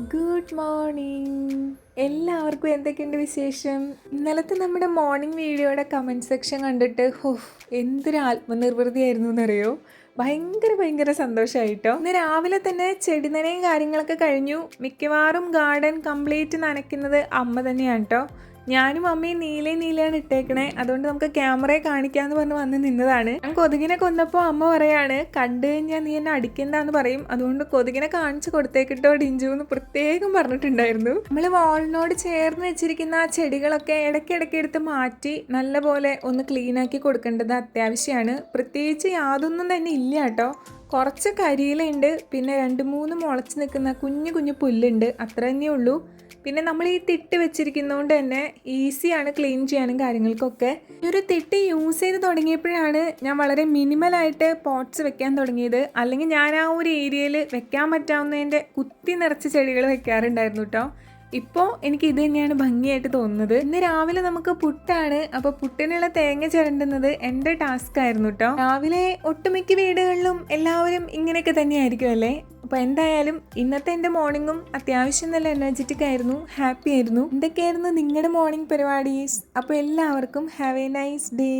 Good morning എല്ലാവർക്കും എന്തൊക്കെയുണ്ട് വിശേഷം? ഇന്നലത്തെ നമ്മുടെ മോർണിംഗ് വീഡിയോയുടെ കമന്റ് സെക്ഷൻ കണ്ടിട്ട് ഹോ എന്തൊരു ആത്മനിർവൃതിയായിരുന്നു എന്നറിയോ ഭയങ്കര ഭയങ്കര സന്തോഷമായിട്ടോ ഇന്ന് രാവിലെ തന്നെ ചെടി നനയും കാര്യങ്ങളൊക്കെ കഴിഞ്ഞു. മിക്കവാറും ഗാർഡൻ കംപ്ലീറ്റ് നനയ്ക്കുന്നത് അമ്മ തന്നെയാണ് കേട്ടോ ഞാനും അമ്മയും നീലേ നീലയാണ് ഇട്ടേക്കണേ. അതുകൊണ്ട് നമുക്ക് ക്യാമറയെ കാണിക്കാന്ന് പറഞ്ഞ് വന്ന് നിന്നതാണ്. ഞാൻ കൊതുകിനെ കൊന്നപ്പോൾ അമ്മ പറയാണ് കണ്ടു കഴിഞ്ഞാൽ നീ എന്നെ അടിക്കണ്ടെന്ന് പറയും. അതുകൊണ്ട് കൊതുകിനെ കാണിച്ചു കൊടുത്തേക്കിട്ടോ ഡിഞ്ചു എന്ന് പ്രത്യേകം പറഞ്ഞിട്ടുണ്ടായിരുന്നു. നമ്മൾ വാളിനോട് ചേർന്ന് വെച്ചിരിക്കുന്ന ആ ചെടികളൊക്കെ ഇടയ്ക്കിടയ്ക്ക് എടുത്ത് മാറ്റി നല്ലപോലെ ഒന്ന് ക്ലീനാക്കി കൊടുക്കേണ്ടത് അത്യാവശ്യമാണ് പ്രത്യേകിച്ച് യാതൊന്നും തന്നെ ഇല്ല കേട്ടോ. കുറച്ച് കരിയിലുണ്ട് പിന്നെ രണ്ട് മൂന്ന് മുളച്ച് നിൽക്കുന്ന കുഞ്ഞു കുഞ്ഞു പുല്ലുണ്ട്. അത്ര തന്നെ ഉള്ളൂ. പിന്നെ നമ്മൾ ഈ തിട്ട് വെച്ചിരിക്കുന്നതുകൊണ്ട് തന്നെ ഈസിയാണ് ക്ലീൻ ചെയ്യാനും കാര്യങ്ങൾക്കൊക്കെ. ഈ ഒരു തിട്ട് യൂസ് ചെയ്ത് തുടങ്ങിയപ്പോഴാണ് ഞാൻ വളരെ മിനിമലായിട്ട് പോട്ട്സ് വെക്കാൻ തുടങ്ങിയത്. അല്ലെങ്കിൽ ഞാൻ ആ ഒരു ഏരിയയിൽ വെക്കാൻ പറ്റാവുന്നതിന്റെ കുത്തി നിറച്ച് ചെടികൾ വെക്കാറുണ്ടായിരുന്നു കേട്ടോ ഇപ്പോൾ എനിക്ക് ഇത് തന്നെയാണ് ഭംഗിയായിട്ട് തോന്നുന്നത്. ഇന്ന് രാവിലെ നമുക്ക് പുട്ടാണ്. അപ്പോൾ പുട്ടിനുള്ള തേങ്ങ ചിരണ്ടുന്നത് എന്റെ ടാസ്ക് ആയിരുന്നു കേട്ടോ രാവിലെ ഒട്ടുമിക്ക വീടുകളിലും എല്ലാവരും ഇങ്ങനെയൊക്കെ തന്നെയായിരിക്കും അല്ലേ? അപ്പോൾ എന്തായാലും ഇന്നത്തെ എന്റെ മോർണിംഗും അത്യാവശ്യം നല്ല എനർജറ്റിക് ആയിരുന്നു. ഹാപ്പി ആയിരുന്നു. എന്തൊക്കെയായിരുന്നു നിങ്ങളുടെ മോർണിംഗ് പരിപാടീസ് അപ്പോൾ എല്ലാവർക്കും ഹാവ് എ നൈസ് ഡേ